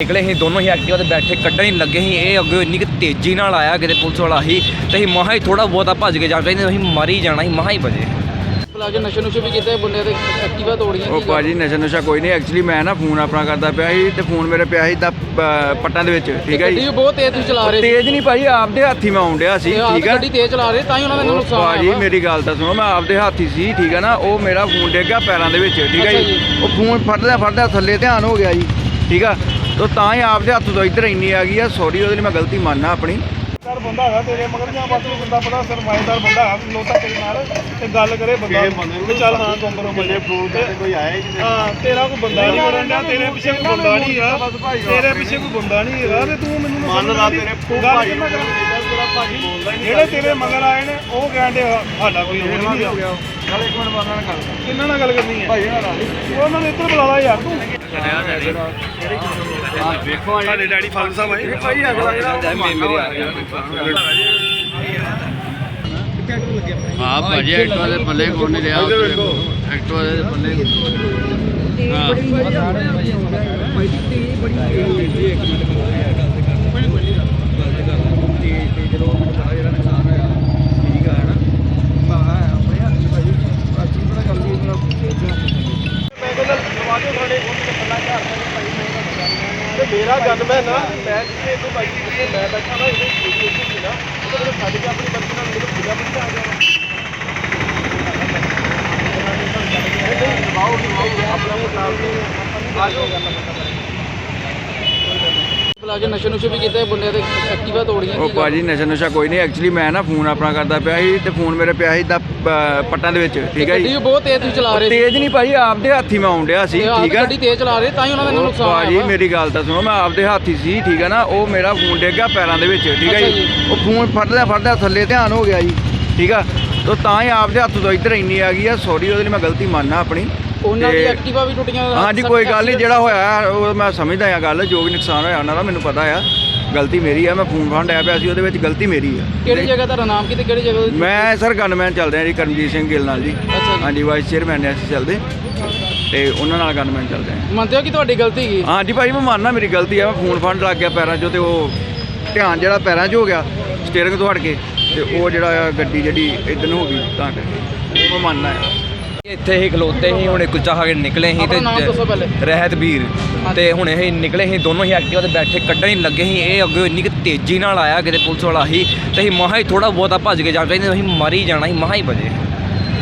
ਨਿਕਲੇ ਸੀ ਦੋਨੋਂ ਹੀ ਐਕਟਿਵਾ ਤੇ ਬੈਠੇ ਕੱਢਣ ਹੀ ਲੱਗੇ ਸੀ ਇਹ ਅੱਗੇ ਇੰਨੀ ਕਿ ਤੇਜ਼ੀ ਨਾਲ ਆਇਆ ਕਿਤੇ ਪੁਲਿਸ ਵਾਲਾ ਹੀ ਤੇ ਅਸੀਂ ਮਹਾ ਹੀ ਥੋੜਾ ਬਹੁਤਾ ਭੱਜ ਕੇ ਜਾਣਾ ਚਾਹੀਦਾ ਅਸੀਂ ਮਰ ਹੀ ਜਾਣਾ ਸੀ ਮਹਾ ਹੀ ਬਜੇ ਲਾ ਕੇ ਨਸ਼ੇ ਨੁਸ਼ੇ ਵੀ ਕੀਤੇ ਬੰਦੇ ਦੇ ਐਕਟਿਵਾ ਤੋੜੀਆਂ ਉਹ? ਭਾਜੀ ਨਸ਼ਾ ਨੁਸ਼ਾ ਕੋਈ ਨਹੀਂ ਐਕਚੁਅਲੀ ਮੈਂ ਨਾ ਫੋਨ ਆਪਣਾ ਕਰਦਾ ਪਿਆ ਸੀ ਤੇ ਫੋਨ ਮੇਰੇ ਪਿਆ ਸੀ ਦਾ ਪੱਟਾਂ ਦੇ ਵਿੱਚ ਠੀਕ ਹੈ ਗੱਡੀ ਜੀ ਵੀ ਬਹੁਤ ਤੇਜ਼ ਤੁਸੀਂ ਚਲਾ ਰਹੇ ਸੀ ਤੇਜ਼ ਨਹੀਂ ਭਾਜੀ ਆਪਦੇ ਹੱਥੀ ਮੈਂ ਆਉਣ ਡਿਆ ਸੀ ਇਹ ਆਪ ਠੀਕ ਹੈ ਗੱਡੀ ਤੇਜ਼ ਚਲਾ ਰਹੇ ਤਾਂ ਹੀ ਉਹਨਾਂ ਦਾ ਉਹ ਨੁਕਸਾਨ ਭਾਜੀ ਹੋਇਆ ਵਾ। ਮੇਰੀ ਗੱਲ ਤਾਂ ਸੁਣੋ ਮੈਂ ਆਪਦੇ ਹੱਥੀ ਸੀ ਠੀਕ ਹੈ ਨਾ ਉਹ ਮੇਰਾ ਫੋਨ ਡਿੱਗ ਗਿਆ ਪੈਰਾਂ ਦੇ ਵਿੱਚ ਠੀਕ ਹੈ ਜੀ। ਉਹ ਫੋਨ ਫੜਦਾ ਫੜਦਾ ਥੱਲੇ ਧਿਆਨ ਹੋ ਗਿਆ ਜੀ ਠੀਕ ਆ ਤਾਂ ਤਾਂ ਹੀ ਆਪਦੇ ਹੱਥ ਤੋਂ ਇੱਧਰ ਇੰਨੀ ਆ ਗਈ ਆ ਸੌਰੀ ਉਹਦੇ ਲਈ ਮੈਂ ਗਲਤੀ ਮੰਨਣਾ ਆਪਣੀ। ਸਰ ਬੰਦਾ ਹੈਗਾ ਤੇਰੇ ਮਗਰ ਜਾਂ ਬਸ ਨੂੰ ਬੰਦਾ ਪਤਾ ਸਰਮਾਏਦਾਰ ਬੰਦਾ ਹੈ ਲੋਤਾ ਤੇਰੇ ਨਾਲ ਤੇ ਗੱਲ ਕਰੇ ਬੰਦਾ। ਤੇ ਚੱਲ ਹਾਂ ਕੰਪਰੋ ਮਜੇ ਫਰੂਟ ਤੇ ਕੋਈ ਆਇਆ ਹੀ ਹਾਂ ਤੇਰਾ ਕੋਈ ਬੰਦਾ ਨਹੀਂ ਮਰਨ ਡਿਆ ਤੇਰੇ ਪਿੱਛੇ ਕੋਈ ਬੰਦਾ ਨਹੀਂ ਹੈਗਾ। ਤੇਰੇ ਪਿੱਛੇ ਕੋਈ ਬੰਦਾ ਨਹੀਂ ਹੈਗਾ ਤੇ ਤੂੰ ਮੈਨੂੰ ਮੰਨ ਲਾ ਤੇਰੇ ਭਾਈ ਜਿਹੜੇ ਤੇਰੇ ਮਗਰ ਆਏ ਨੇ ਉਹ ਕਹਿੰਦੇ ਸਾਡਾ ਕੋਈ ਹੋਰ ਨਹੀਂ ਹੋ ਗਿਆ ਚੱਲ ਇੱਕ ਮਿੰਟ ਬਾਅਦ ਨਾਲ ਗੱਲ ਕਿੰਨਾ ਨਾਲ ਗੱਲ ਕਰਨੀ ਹੈ? ਭਾਈ ਨਾਲ ਉਹਨਾਂ ਨੇ ਇੱਧਰ ਬੁਲਾ ਲਾ ਯਾਰ ਤੂੰ। ਵੇਖੋ ਸਾਡੇ ਡੈਡੀ ਫਾਦਰ ਸਾਹਿਬ ਆਏ ਭਾਈ ਅਗਲਾ ਜਿਹੜਾ ਹਾਂ ਭਾਜੀ ਐਕਟਿਵਾ ਦੇ ਪੱਲੇ ਕੋਣ ਨਹੀਂ ਰਿਹਾ ਉੱਧਰ ਦੇ ਪੱਲੇ ਹਾਂ ਮੈਂ ਮੇਰਾ ਜਨਮ ਹੈ ਨਾ ਮੈਂ ਜਿੱਥੇ ਇਹਨੂੰ ਬਾਈ ਦੀ ਕਿਤੇ ਮੈਂ ਬੈਠਾ ਨਾ ਇਹਨੂੰ ਛੋਟੀ ਉੱਥੇ ਸੀ ਨਾ ਉਹ ਤਾਂ ਛੱਡ ਕੇ ਆਪਣੀ ਬੱਚੀ ਨਾਲ ਮੈਨੂੰ ਪੂਜਾ ਬਣ ਆ ਗਿਆ ਦਬਾਓ ਦਬਾਓ ਆਪਣਾ ਮੁਕਾਬਲੇ ਆ ਜਾਓ ਗੱਲ ਪਤਾ ਕੇ ਨਸ਼ੇ ਨੁਸ਼ੇ ਵੀ ਕੀਤੇ ਬੰਦੇ ਦੇ ਐਕਟਿਵਾ ਤੋੜੀਆਂ ਉਹ? ਭਾਜੀ ਨਸ਼ਾ ਨੁਸ਼ਾ ਕੋਈ ਨਹੀਂ ਐਕਚੁਅਲੀ ਮੈਂ ਨਾ ਫੋਨ ਆਪਣਾ ਕਰਦਾ ਪਿਆ ਸੀ ਤੇ ਫੋਨ ਮੇਰੇ ਪਿਆ ਸੀ ਦਾ ਪੱਟਾਂ ਦੇ ਵਿੱਚ ਠੀਕ ਹੈ ਗੱਡੀ ਜੀ ਵੀ ਬਹੁਤ ਤੇਜ਼ ਤੁਸੀਂ ਚਲਾ ਰਹੇ ਸੀ ਤੇਜ਼ ਨਹੀਂ ਭਾਜੀ ਆਪਦੇ ਹੱਥੀ ਮੈਂ ਆਉਣ ਡਿਆ ਸੀ ਇਹ ਆਪ ਠੀਕ ਹੈ ਗੱਡੀ ਤੇਜ਼ ਚਲਾ ਰਹੇ ਤਾਂ ਹੀ ਉਹਨਾਂ ਦਾ ਉਹ ਨੁਕਸਾਨ ਭਾਜੀ ਹੋਇਆ ਵਾ। ਮੇਰੀ ਗੱਲ ਤਾਂ ਸੁਣੋ ਮੈਂ ਆਪਦੇ ਹੱਥੀ ਸੀ ਠੀਕ ਹੈ ਨਾ ਉਹ ਮੇਰਾ ਫੋਨ ਡਿੱਗ ਗਿਆ ਪੈਰਾਂ ਦੇ ਵਿੱਚ ਠੀਕ ਹੈ ਜੀ। ਉਹ ਫੋਨ ਫੜਦਾ ਫੜਦਾ ਥੱਲੇ ਧਿਆਨ ਹੋ ਗਿਆ ਜੀ ਠੀਕ ਆ ਤਾਂ ਤਾਂ ਹੀ ਆਪਦੇ ਹੱਥ ਤੋਂ ਇੱਧਰ ਇੰਨੀ ਆ ਗਈ ਆ ਸੌਰੀ ਉਹਦੇ ਲਈ ਮੈਂ ਗਲਤੀ ਮੰਨਣਾ ਆਪਣੀ ਉਹਨਾਂ ਦੀ ਤੇ- ਐਕਟਿਵਾ ਵੀ ਟੁੱਟੀਆਂ ਹਾਂਜੀ ਕੋਈ ਗੱਲ ਨਹੀਂ ਜਿਹੜਾ ਹੋਇਆ ਉਹ ਮੈਂ ਸਮਝਦਾ ਆ ਗੱਲ ਜੋ ਵੀ ਨੁਕਸਾਨ ਹੋਇਆ ਉਹਨਾਂ ਦਾ ਮੈਨੂੰ ਪਤਾ ਆ। ਗਲਤੀ ਮੇਰੀ ਆ ਮੈਂ ਫੋਨ ਫੜਨ ਡਿਆ ਪਿਆ ਸੀ ਉਹਦੇ ਵਿੱਚ ਗਲਤੀ ਮੇਰੀ ਆ। ਕਿਹੜੀ ਜਗ੍ਹਾ ਤੁਹਾਡਾ ਨਾਮ ਕੀ ਤੇ ਕਿਹੜੀ ਜਗ੍ਹਾ ਤੋਂ- ਮੈਂ ਸਰ ਗਨਮੈਨ ਚੱਲਦੇ ਆ ਜੀ ਕਰਮਜੀਤ ਸਿੰਘ ਗਿੱਲ ਨਾਲ ਜੀ। ਅੱਛਾ ਜੀ। ਹਾਂਜੀ ਵਾਈਸ ਚੇਅਰਮੈਨ ਨੇ ਅਸੀਂ ਚੱਲਦੇ। ਤੇ ਉਹਨਾਂ ਨਾਲ ਗਨਮੈਨ ਚੱਲਦੇ ਆ। ਮੰਨਦੇ ਹੋ ਕਿ ਤੁਹਾਡੀ ਗਲਤੀ ਕੀ? ਹਾਂਜੀ ਭਾਈ ਮੈਂ ਮੰਨਣਾ ਮੇਰੀ ਗਲਤੀ ਆ ਮੈਂ ਫੋਨ ਫੜਨ ਲੱਗ ਗਿਆ ਪੈਰਾਂ 'ਚੋਂ ਤੇ ਉਹ ਧਿਆਨ ਜਿਹੜਾ ਪੈਰਾਂ 'ਚ ਹੋ ਗਿਆ ਸਟੀਅਰਿੰਗ ਤੋਂ ਹਟ ਕੇ ਤੇ ਉਹ ਜਿਹੜਾ ਆ ਗੱਡੀ ਜਿਹੜੀ ਇਦਾਂ ਨੂੰ ਹੋ ਗਈ ਤਾਂ ਕਰਕੇ। ਉਹ ਮੈਂ ਮੰਨਣਾ ਆ। ਇੱਥੇ ਹੀ ਖਲੋਤੇ ਸੀ ਹੁਣੇ ਕੁਲਚਾ ਖਾ ਕੇ ਨਿਕਲੇ ਸੀ ਆਪਣਾ ਨਾਮ ਦੱਸੋ ਪਹਿਲੇ। ਰਹਿਤ ਵੀਰ। ਤੇ ਹੁਣੇ ਇਹ ਨਿਕਲੇ ਸੀ ਦੋਨੋਂ ਹੀ ਐਕਟਿਵਾ ਤੇ ਬੈਠੇ ਕੱਢਣ ਹੀ ਲੱਗੇ ਸੀ ਇਹ ਅੱਗੇ ਇੰਨੀ ਕਿ ਤੇਜ਼ੀ ਨਾਲ ਆਇਆ ਕਿਤੇ ਪੁਲਿਸ ਵਾਲਾ ਹੀ ਤੇ ਅਸੀਂ ਮਹਾ ਹੀ ਥੋੜਾ ਬਹੁਤਾ ਭੱਜ ਕੇ ਜਾਣਾ ਚਾਹੀਦਾ ਅਸੀਂ ਮਰ ਹੀ ਜਾਣਾ ਸੀ ਮਹਾ ਹੀ ਬਜੇ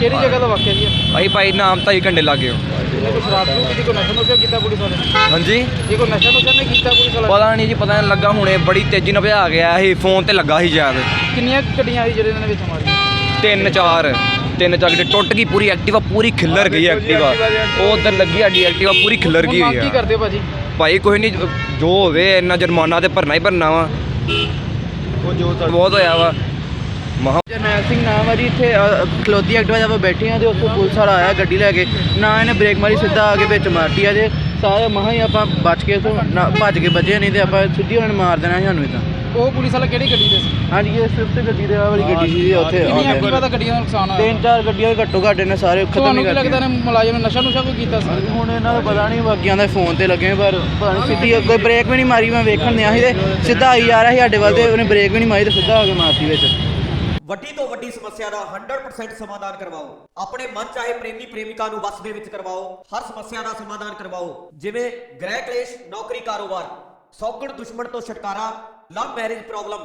ਕਿਹੜੀ ਜਗ੍ਹਾ ਦਾ ਵਾਕਿਆ ਜੀ ਇਹ? ਅਸੀਂ ਭਾਈ ਨਾਮ ਤਾਂ ਹੀ ਘੰਟੇ ਲੱਗੇ ਹੋ ਇਹ ਕੋਈ ਸ਼ਰਾਬ ਨੂੰ ਕਿਹਦੀ ਕੋਈ ਨਸ਼ਾ ਨੁਸ਼ਾ ਕੀਤਾ ਪੁਲਿਸ ਵਾਲੇ ਨੇ? ਹਾਂਜੀ। ਇਹ ਕੋਈ ਨਸ਼ਾ ਨੁਸ਼ਾ ਨਹੀਂ ਕੀਤਾ ਪੁਲਿਸ ਵਾਲੇ ਪਤਾ ਨਹੀਂ ਜੀ ਪਤਾ ਨਹੀਂ ਲੱਗਾ ਹੁਣੇ ਬੜੀ ਤੇਜ਼ੀ ਨਾਲ ਭਜਾ ਗਿਆ ਸੀ ਫੋਨ ਤੇ ਲੱਗਾ ਸੀ ਸ਼ਾਇਦ ਕਿੰਨੀਆਂ ਗੱਡੀਆਂ ਆਈ ਜਿਹੜੇ ਇਹਨਾਂ ਨੇ ਵਿੱਚ ਮਾਰੀਆਂ? ਤਿੰਨ ਚਾਰ। ਤਿੰਨ ਚਾਰ ਗੱਡੀ ਟੁੱਟ ਗਈ ਪੂਰੀ ਐਕਟਿਵਾ ਪੂਰੀ ਖਿੱਲਰ ਗਈ ਐਕਟਿਵਾ। ਉਹ ਉਧਰ ਲੱਗੀ ਸਾਡੀ ਐਕਟਿਵਾ ਪੂਰੀ ਖਿੱਲਰ ਗਈ ਹੋਈ ਕੀ ਆ। ਕਰਦੇ ਹੋ ਭਾਜੀ? ਭਾਈ ਕੋਈ ਨਹੀਂ ਜੋ ਹੋਵੇ ਇੰਨਾ ਜੁਰਮਾਨਾ ਤੇ ਭਰਨਾ ਹੀ ਭਰਨਾ ਵਾ। ਉਹ ਜੋ ਬਹੁਤ ਹੋਇਆ ਵਾ। ਮਹਾ ਜਰਨੈਲ ਸਿੰਘ ਨਾਮ ਆ ਜੀ ਇੱਥੇ ਅ, ਖਲੋਤੀ ਐਕਟਿਵਾ ਆਪਾਂ ਬੈਠੇ ਆ ਤੇ ਉੱਥੋਂ ਪੁਲਿਸ ਵਾਲਾ ਆਇਆ ਗੱਡੀ ਲੈ ਕੇ। ਨਾ ਇਹਨੇ ਬ੍ਰੇਕ ਮਾਰੀ ਸਿੱਧਾ ਆ ਕੇ ਵਿੱਚ ਮਾਰਤੀ ਆ ਜੇ। ਸਾਰੇ ਮਹਾਂ ਹੀ ਆਪਾਂ ਬਚ ਕੇ ਤੋਂ ਭੱਜ ਕੇ ਬਚੇ ਨਹੀਂ ਤੇ ਆਪਾਂ ਸਿੱਧੀ ਉਹਨਾਂ ਨੇ ਮਾਰ ਦੇਣਾ ਸੀ ਸਾਨੂੰ ਇਦਾਂ। ਉਹ ਪੁਲਿਸ ਵਾਲਾ ਕਿਹੜੀ ਗੱਡੀ ਦੇ ਸੀ? ਹਾਂਜੀ ਇਹ ਸਵਿਫਟ ਗੱਡੀ ਦੇ ਵਾਲੀ ਗੱਡੀ ਸੀ ਜੀ ਉੱਥੇ ਕਿੰਨੀਆਂ। ਐਕਟਿਵਾ ਦਾ ਗੱਡੀਆਂ ਦਾ ਨੁਕਸਾਨ ਹੋਇਆ? ਤਿੰਨ ਚਾਰ ਗੱਡੀਆਂ ਦੇ ਘੱਟੋ ਘੱਟ ਨੇ ਸਾਰੇ ਖਤਮ ਤੁਹਾਨੂੰ ਨਹੀਂ ਕੀ ਲੱਗਦਾ ਨੇ ਮੁਲਾਜ਼ਮ ਨੇ ਨਸ਼ਾ ਨੁਸ਼ਾ ਕੋਈ ਕੀਤਾ ਸੀ? ਹੁਣ ਇਹਨਾਂ ਦਾ ਪਤਾ ਨਹੀਂ ਬਾਕੀਆਂ ਦੇ ਫੋਨ ਤੇ ਲੱਗੇ ਪਰ ਸਿੱਧੀ ਕੋਈ ਬ੍ਰੇਕ ਵੀ ਨਹੀਂ ਮਾਰੀ ਮੈਂ ਵੇਖਣ ਦਿਆ ਸੀ ਤੇ ਸਿੱਧਾ ਆਈ ਜਾ ਰਿਹਾ ਸੀ ਸਾਡੇ ਵੱਲ ਤੇ ਉਹਨੇ ਬ੍ਰੇਕ ਵੀ ਨਹੀਂ ਮਾਰੀ ਤੇ ਸਿੱਧਾ ਆ ਕੇ ਮਾਰਤੀ ਵਿੱਚ। ਵੱਡੀ ਤੋਂ ਵੱਡੀ ਸਮੱਸਿਆ ਦਾ 100% ਸਮਾਧਾਨ ਕਰਵਾਓ। ਆਪਣੇ ਮਨ ਚਾਹੇ ਪ੍ਰੇਮੀ ਪ੍ਰੇਮਿਕਾ ਨੂੰ ਵਸ ਦੇ ਵਿੱਚ ਕਰਵਾਓ। ਹਰ ਸਮੱਸਿਆ ਦਾ ਸਮਾਧਾਨ ਕਰਵਾਓ। ਜਿਵੇਂ ਗ੍ਰਹਿ ਕਲੇਸ਼ ਨੌਕਰੀ ਕਾਰੋਬਾਰ। ਸੌਗਣ ਦੁਸ਼ਮਣ ਤੋਂ ਛੁਟਕਾਰਾ ਲਵ ਮੈਰਿਜ ਪ੍ਰੋਬਲਮ